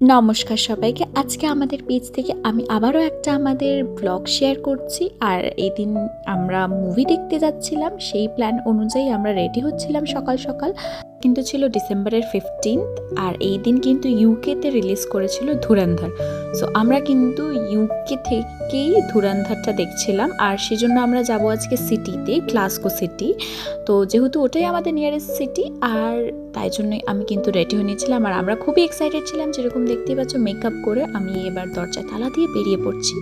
নমস্কার সবাইকে। আজকে আমাদের পেজ থেকে আমি আবারও একটা আমাদের ব্লগ শেয়ার করছি। আর এই দিন আমরা মুভি দেখতে যাচ্ছিলাম, সেই প্ল্যান অনুযায়ী আমরা রেডি হচ্ছিলাম সকাল সকাল। কিন্তু ছিল ডিসেম্বরের ফিফটিন্থ আর এই দিন কিন্তু ইউকেতে রিলিজ করেছিল ধুরান্ধার। সো আমরা কিন্তু ইউকে থেকেই ধুরান্ধারটা দেখছিলাম আর সেজন্য আমরা যাব আজকে সিটিতে ক্লাসকো সিটি তো যেহেতু ওটাই আমাদের নিয়ারেস্ট সিটি আর তাই জন্যই আমি কিন্তু রেডি হয়ে নিয়েছিলাম আর আমরা খুবই এক্সাইটেড ছিলাম যেরকম দেখতেই পাচ্ছ মেকআপ করে আমি এবার দরজায় তালা দিয়ে বেরিয়ে পড়ছি।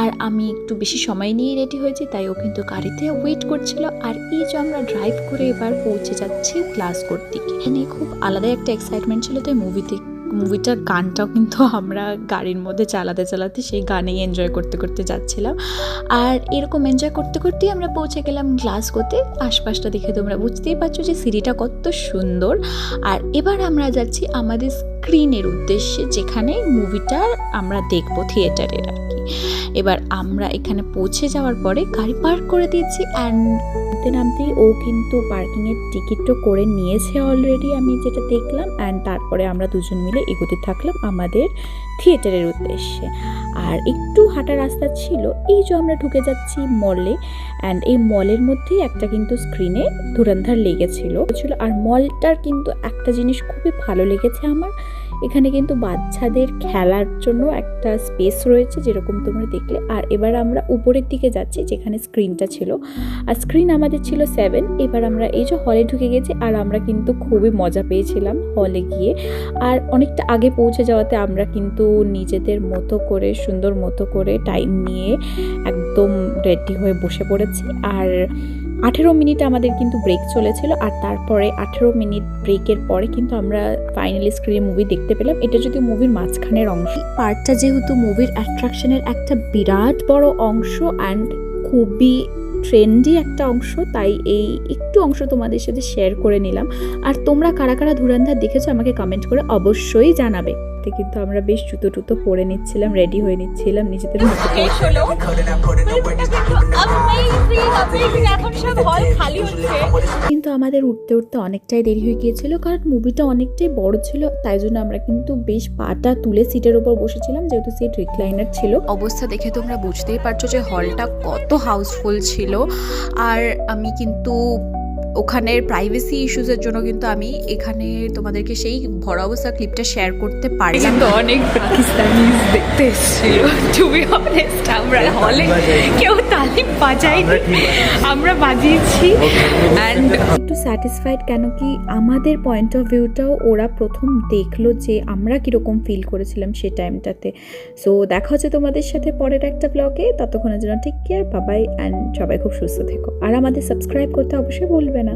আর আমি একটু বেশি সময় নিয়ে রেডি হয়েছি, তাই ও কিন্তু গাড়িতে ওয়েট করছিল। আর এই যে আমরা ড্রাইভ করে এবার পৌঁছে যাচ্ছি ক্লাসকোর দিকে এখানে খুব আলাদা একটা এক্সাইটমেন্ট ছিল তাই মুভিতে মুভিটার গানটাও কিন্তু আমরা গাড়ির মধ্যে চালাতে চালাতে সেই গানেই এনজয় করতে করতে যাচ্ছিলাম। আর এরকম এনজয় করতে করতেই আমরা পৌঁছে গেলাম গ্লাসগোতে। আশপাশটা দেখে তোমরা বুঝতেই পারছ যে সিটিটা কত সুন্দর। আর এবার আমরা যাচ্ছি আমাদের স্ক্রিনের উদ্দেশ্যে, যেখানে মুভিটা আমরা দেখব থিয়েটারের এবার আমরা এখানে পৌঁছে যাওয়ার পরে গাড়ি পার্ক করে দিয়েছি অ্যান্ড নামতে নামতেই ও কিন্তু পার্কিংয়ের টিকিটও করে নিয়েছে অলরেডি আমি যেটা দেখলাম অ্যান্ড তারপরে আমরা দুজন মিলে এগোতে থাকলাম আমাদের থিয়েটারের উদ্দেশ্যে। আর একটু হাঁটা রাস্তা ছিল, এই যে আমরা ঢুকে যাচ্ছি মলে অ্যান্ড এই মলের মধ্যেই একটা কিন্তু স্ক্রিনে ধুরন্ধর লেগেছিল। ছিল আর মলটার কিন্তু একটা জিনিস খুবই ভালো লেগেছে আমার এখানে কিন্তু বাচ্চাদের খেলার জন্য একটা স্পেস রয়েছে যেরকম তোমরা দেখলে। আর এবার আমরা উপরের দিকে যাচ্ছি, যেখানে স্ক্রিনটা ছিল। আর স্ক্রিন আমাদের ছিল সেভেন এবার আমরা এই যে হলে ঢুকে গেছি আর আমরা কিন্তু খুবই মজা পেয়েছিলাম হলে গিয়ে। আর অনেকটা আগে পৌঁছে যাওয়াতে আমরা কিন্তু নিজেদের মতো করে, সুন্দর মতো করে টাইম নিয়ে একদম রেডি হয়ে বসে পড়েছি। আর আঠেরো মিনিট আমাদের কিন্তু ব্রেক চলেছিল আর তারপরে আঠেরো মিনিট ব্রেকের পরে কিন্তু আমরা ফাইনালি স্ক্রিনে মুভি দেখতে পেলাম। এটা যদি মুভির মাঝখানের অংশ। পার্টটা যেহেতু মুভির অ্যাট্রাকশনের একটা বিরাট বড় অংশ অ্যান্ড খুবই ট্রেন্ডি একটা অংশ, তাই এই একটু অংশ তোমাদের সাথে শেয়ার করে নিলাম। আর তোমরা কারা কারা ধুরান্ধার দেখেছ আমাকে কমেন্ট করে অবশ্যই জানাবে। তো কিন্তু আমরা বেশ জুতো টুতো পরে নিচ্ছিলাম রেডি হয়ে নিচ্ছিলাম নিজেদের মতো করে। এখন সব হল খালি হচ্ছে। কিন্তু আমাদের উঠতে উঠতে অনেকটাই দেরি হয়ে গিয়েছিল কারণ মুভিটা অনেকটাই বড় ছিল তাই জন্য আমরা কিন্তু বেশ পাটা তুলে সিটের উপর বসেছিলাম যেহেতু সিট রিক্লাইনার ছিল। অবস্থা দেখে তোমরা বুঝতেই পারছ যে হলটা কত হাউসফুল ছিল। আর আমি কিন্তু ওখানের প্রাইভেসি ইস্যুসের জন্য কিন্তু আমি এখানে তোমাদেরকে সেই ভরা অবস্থা ক্লিপটা শেয়ার করতে পারি কিন্তু অনেক পাকিস্তানি দেখতে এসেছিল টু বি অনেস্ট আমরা হলে কেউ তালি বাজাইনি। আমরা বাজিয়েছি। অ্যান্ড একটু স্যাটিসফাইড কেন কি আমাদের পয়েন্ট অফ ভিউটাও ওরা প্রথম দেখল যে আমরা কীরকম ফিল করেছিলাম সেই টাইমটাতে সো দেখা হচ্ছে তোমাদের সাথে পরের একটা ব্লগে ততক্ষণের জন্য ঠিক কেয়ার বাবাই অ্যান্ড সবাই খুব সুস্থ থেকো। আর আমাদের সাবস্ক্রাইব করতে অবশ্যই ভুলবে না